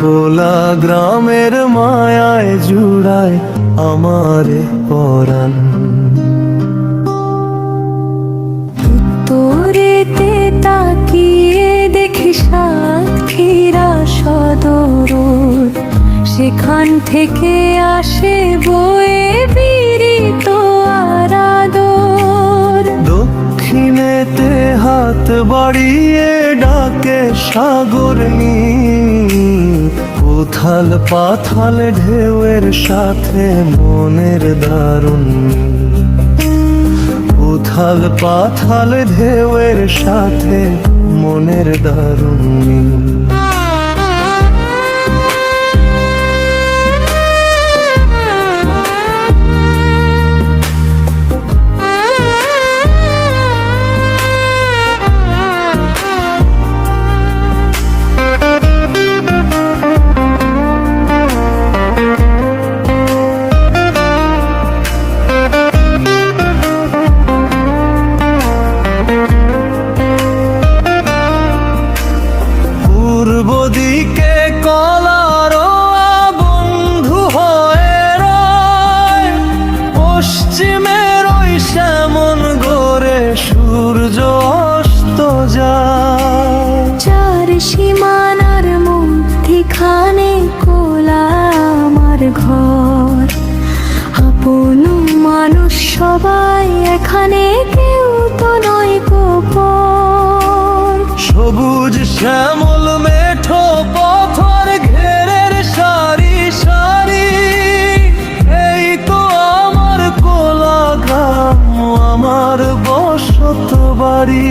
খোলা গ্রামের মায়ায় জুড়ায় আমারে পরাণ। তোরেতে তাকিয়ে দেখি সাতক্ষীরা সদর। সেখান থেকে আসে বয়ে বিরিত আরাদর। দক্ষিণেতে হাত বাড়িয়ে ডাকে সাগর উথাল পাথাল ঢেউয়ের সাথে মনের দারুণ। উথাল পাথাল ঢেউয়ের সাথে মনের দারুণ। আপন মানুষ সবাই এখানে কেউ তো নয় গোপন। সবুজ শ্যামল মেঠো পথর ঘেরের সারি সারি। এই তো আমার কোলা গ্রাম আমার বসত বাড়ি।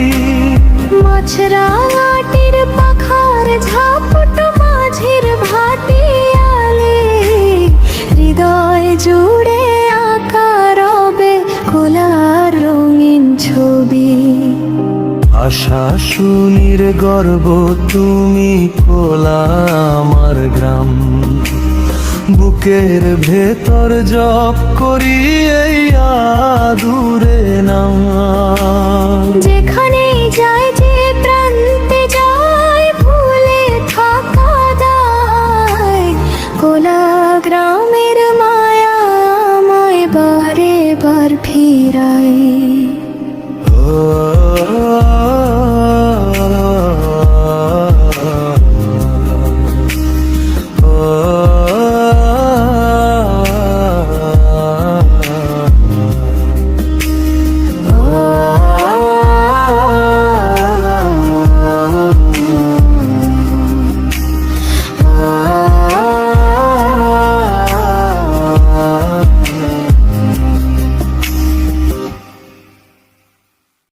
মাছরাঙাটির আশা শুনির গর্ব, তুমি খোলা আমার গ্রাম। বুকের ভেতর জপ করি এই আদুরে নাম। যেখানে যায় যে গ্রামের মায়া আমায় বারে বার ফিরায়।